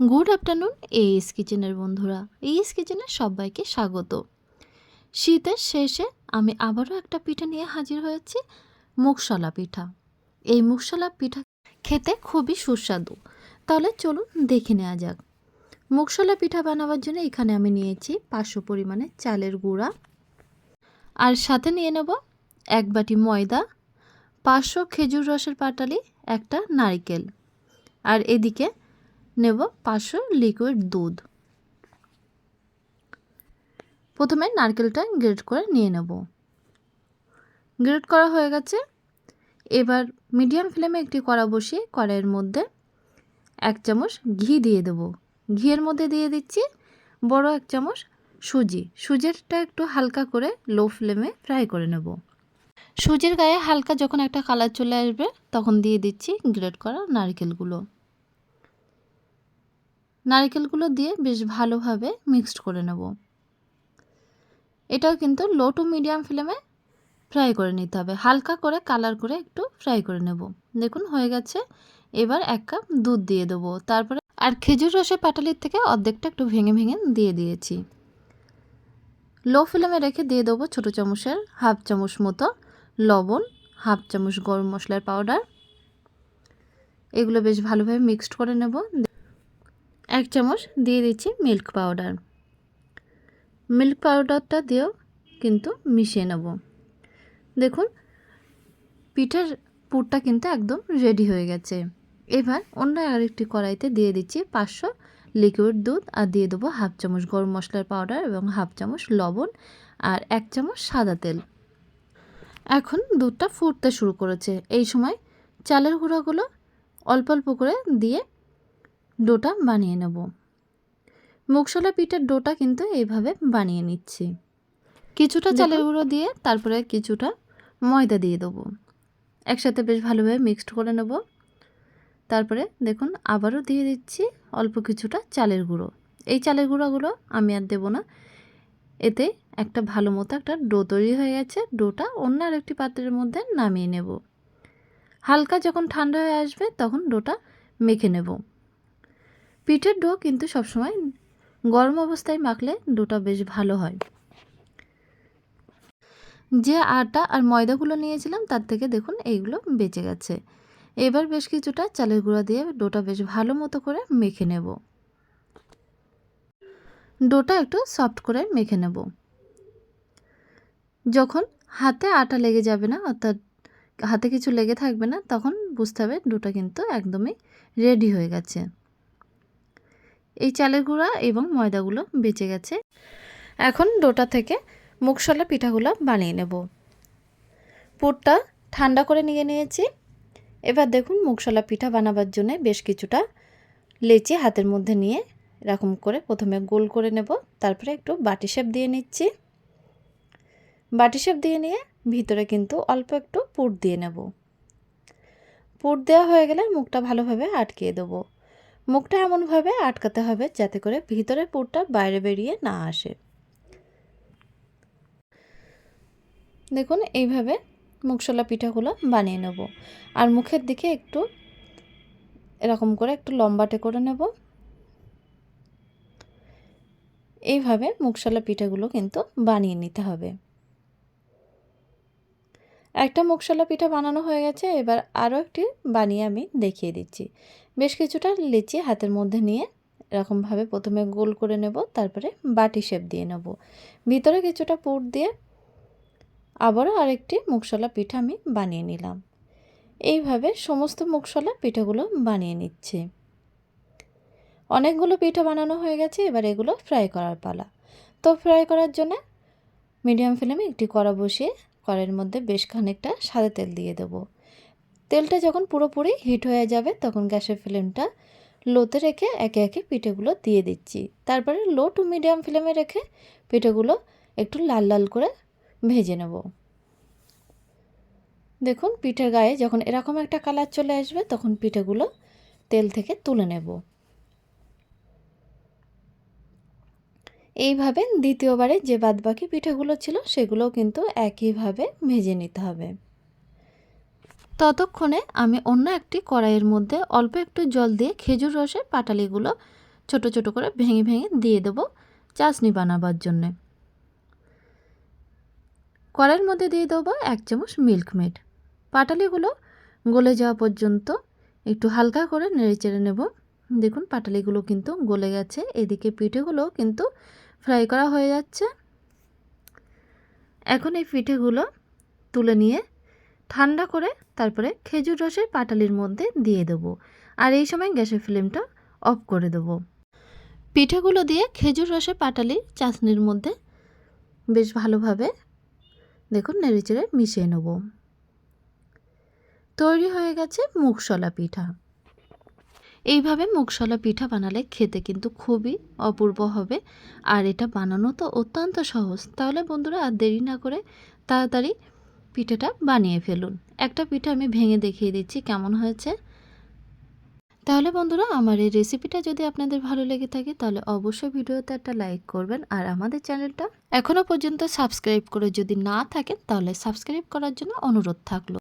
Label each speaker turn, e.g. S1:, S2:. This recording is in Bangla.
S1: গুড আফটারনুন এইস কিচেনের বন্ধুরা। এইস কিচেনের সবাইকে স্বাগত। শীতের শেষে আমি আবারও একটা পিঠা নিয়ে হাজির হয়েছি, মুগশলা পিঠা। এই মুগশলা পিঠা খেতে খুবই সুস্বাদু। তাহলে চলুন দেখে নেওয়া যাক। মুগশলা পিঠা বানাবার জন্য এখানে আমি নিয়েছি পাঁচশো পরিমাণে চালের গুঁড়া। আর সাথে নিয়ে নেব এক বাটি ময়দা, পাঁচশো খেজুর রসের পাটালি, একটা নারকেল। আর এদিকে নেব পাঁচশো লিকুইড দুধ। প্রথমে নারকেলটা গ্রেট করে নিয়ে নেব। গ্রেট করা হয়ে গেছে। এবার মিডিয়াম ফ্লেমে একটি কড়া বসিয়ে কড়াইয়ের মধ্যে এক চামচ ঘি দিয়ে দেব। ঘিয়ের মধ্যে দিয়ে দিচ্ছি বড় এক চামচ সুজি। সুজিটা একটু হালকা করে লো ফ্লেমে ফ্রাই করে নেব। সুজির গায়ে হালকা যখন একটা কালার চলে আসবে, তখন দিয়ে দিচ্ছি গ্রেট করা নারকেলগুলো। নারকেলগুলো দিয়ে বেশ ভালোভাবে মিক্সড করে নেব। এটাও কিন্তু লো টু মিডিয়াম ফ্লেমে ফ্রাই করে নিতে হবে। হালকা করে কালার করে একটু ফ্রাই করে নেব। দেখুন, হয়ে গেছে। এবার এক কাপ দুধ দিয়ে দেবো। তারপরে আর খেজুর রসের পাটালির থেকে অর্ধেকটা একটু ভেঙে ভেঙে দিয়ে দিয়েছি। লো ফ্লেমে রেখে দিয়ে দেবো ছোটো চামচের হাফ চামচ মতো লবণ হাফ চামচ গরম মশলার পাউডার এগুলো বেশ ভালোভাবে মিক্সড করে নেব। এক চামচ দিয়ে দিচ্ছি মিল্ক পাউডার মিল্ক পাউডারটা দিয়েও কিন্তু মিশিয়ে নেব। দেখুন, পিঠার পুরটা কিন্তু একদম রেডি হয়ে গেছে। এবার অন্য আরেকটি কড়াইতে দিয়ে দিচ্ছি পাঁচশো লিকুইড দুধ আর দিয়ে দেবো হাফ চামচ গরম মশলার পাউডার এবং হাফ চামচ লবণ আর এক চামচ সাদা তেল। এখন দুধটা ফুটতে শুরু করেছে। এই সময় চালের গুঁড়োগুলো অল্প অল্প করে দিয়ে ডোটা বানিয়ে নেব। মুগশলা পিঠের ডোটা কিন্তু এইভাবে বানিয়ে নিচ্ছি। কিছুটা চালের গুঁড়ো দিয়ে তারপরে কিছুটা ময়দা দিয়ে দেবো। একসাথে বেশ ভালোভাবে মিক্সড করে নেব। তারপরে দেখুন আবারও দিয়ে দিচ্ছি অল্প কিছুটা চালের গুঁড়ো। এই চালের গুঁড়োগুলো আমি আর দেবো না। এতে একটা ভালো মতো একটা ডো তৈরি হয়ে গেছে। ডোটা অন্য আরেকটি পাত্রের মধ্যে নামিয়ে নেব। হালকা যখন ঠান্ডা হয়ে আসবে তখন ডোটা মেখে নেব। পিঠের ডো কিন্তু সবসময় গরম অবস্থায় মাখলে ডোটা বেশ ভালো হয়। যে আটা আর ময়দাগুলো নিয়েছিলাম, তার থেকে দেখুন এইগুলো বেঁচে গেছে। এবার বেশ কিছুটা চালের গুঁড়া দিয়ে ডোটা বেশ ভালো মতো করে মেখে নেব। ডোটা একটু সফট করে মেখে নেব। যখন হাতে আটা লেগে যাবে না, অর্থাৎ হাতে কিছু লেগে থাকবে না, তখন বুঝতে হবে ডোটা কিন্তু একদমই রেডি হয়ে গেছে। এই চালের গুঁড়া এবং ময়দাগুলো বেঁচে গেছে। এখন ডোটা থেকে মুগশলা পিঠাগুলো বানিয়ে নেব। পুরটা ঠান্ডা করে নিয়ে নিয়েছি। এবার দেখুন মুগশলা পিঠা বানাবার জন্য বেশ কিছুটা লেচি হাতের মধ্যে নিয়ে এরকম করে প্রথমে গোল করে নেব। তারপরে একটু বাটি শেপ দিয়ে নিচ্ছি। বাটি শেপ দিয়ে নিয়ে ভিতরে কিন্তু অল্প একটু পুর দিয়ে নেব। পুর দেওয়া হয়ে গেলে মুখটা ভালোভাবে আটকিয়ে দেবো। মুখটা এমনভাবে আটকাতে হবে যাতে করে ভিতরে পুরটা বাইরে বেরিয়ে না আসে। দেখুন, এইভাবে মুখশলা পিঠাগুলো বানিয়ে নেব। আর মুখের দিকে একটু এরকম করে একটু লম্বাটে করে নেব। এইভাবে মুখশলা পিঠাগুলো কিন্তু বানিয়ে নিতে হবে। একটা মুখশলা পিঠা বানানো হয়ে গেছে, এবার আরও একটি বানিয়ে আমি দেখিয়ে দিচ্ছি। বেশ কিছুটা লিচি হাতের মধ্যে নিয়ে এরকমভাবে প্রথমে গোল করে নেব, তারপরে বাটি শেপ দিয়ে নেব। ভিতরে কিছুটা পুর দিয়ে আবারও আরেকটি মুখশলা পিঠা আমি বানিয়ে নিলাম। এইভাবে সমস্ত মুখশলা পিঠাগুলো বানিয়ে নিচ্ছি। অনেকগুলো পিঠা বানানো হয়ে গেছে, এবার এগুলো ফ্রাই করার পালা। তো ফ্রাই করার জন্য মিডিয়াম ফ্লেমে একটি কড়া বসিয়ে কড়াইয়ের মধ্যে বেশ খানিকটা সাদা তেল দিয়ে দেব। তেলটা যখন পুরোপুরি হিট হয়ে যাবে, তখন গ্যাসের ফ্লেমটা লোতে রেখে একে একে পিঠেগুলো দিয়ে দিচ্ছি। তারপরে লো টু মিডিয়াম ফ্লেমে রেখে পিঠেগুলো একটু লাল লাল করে ভেজে নেব। দেখুন, পিঠের গায়ে যখন এরকম একটা কালার চলে আসবে, তখন পিঠেগুলো তেল থেকে তুলে নেব। এইভাবে দ্বিতীয়বারে যে বাদবাকি পিঠেগুলো ছিল সেগুলোও কিন্তু একইভাবে ভেজে নিতে হবে। ততক্ষণে আমি অন্য একটি কড়াইয়ের মধ্যে অল্প একটু জল দিয়ে খেজুর রসের পাটালিগুলো ছোট ছোট করে ভেঙে ভেঙে দিয়ে দেবো চাশনি বানাবার জন্যে। কড়াইয়ের মধ্যে দিয়ে দেবো এক চামচ মিল্ক মেড। পাটালিগুলো গলে যাওয়া পর্যন্ত একটু হালকা করে নেড়ে চেড়ে নেব। দেখুন, পাটালিগুলো কিন্তু গলে গেছে। এদিকে পিঠেগুলো কিন্তু ফ্রাই করা হয়ে যাচ্ছে। এখন এই পিঠেগুলো তুলে নিয়ে ঠান্ডা করে তারপরে খেজুর রসের পাটালির মধ্যে দিয়ে দেবো। আর এই সময় গ্যাসের ফ্লেমটা অফ করে দেবো। পিঠেগুলো দিয়ে খেজুর রসের পাটালি চাশনির মধ্যে বেশ ভালোভাবে দেখুন নেড়েচেড়ে মিশিয়ে নেব। তৈরি হয়ে গেছে মুগশলা পিঠা। এইভাবে মুগশলা পিঠা বানালে খেতে কিন্তু খুবই অপূর্ব হবে। আর এটা বানানো তো অত্যন্ত সহজ। তাহলে বন্ধুরা আর দেরি না করে তাড়াতাড়ি পিঠাটা বানিয়ে ফেলুন। একটা পিঠা আমি ভেঙে দেখিয়ে দিচ্ছি কেমন হয়েছে। তাহলে বন্ধুরা, আমার এই রেসিপিটা যদি আপনাদের ভালো লেগে থাকে, তাহলে অবশ্যই ভিডিওতে একটা লাইক করবেন আর আমাদের চ্যানেলটা এখনও পর্যন্ত সাবস্ক্রাইব করে যদি না থাকেন, তাহলে সাবস্ক্রাইব করার জন্য অনুরোধ থাকল।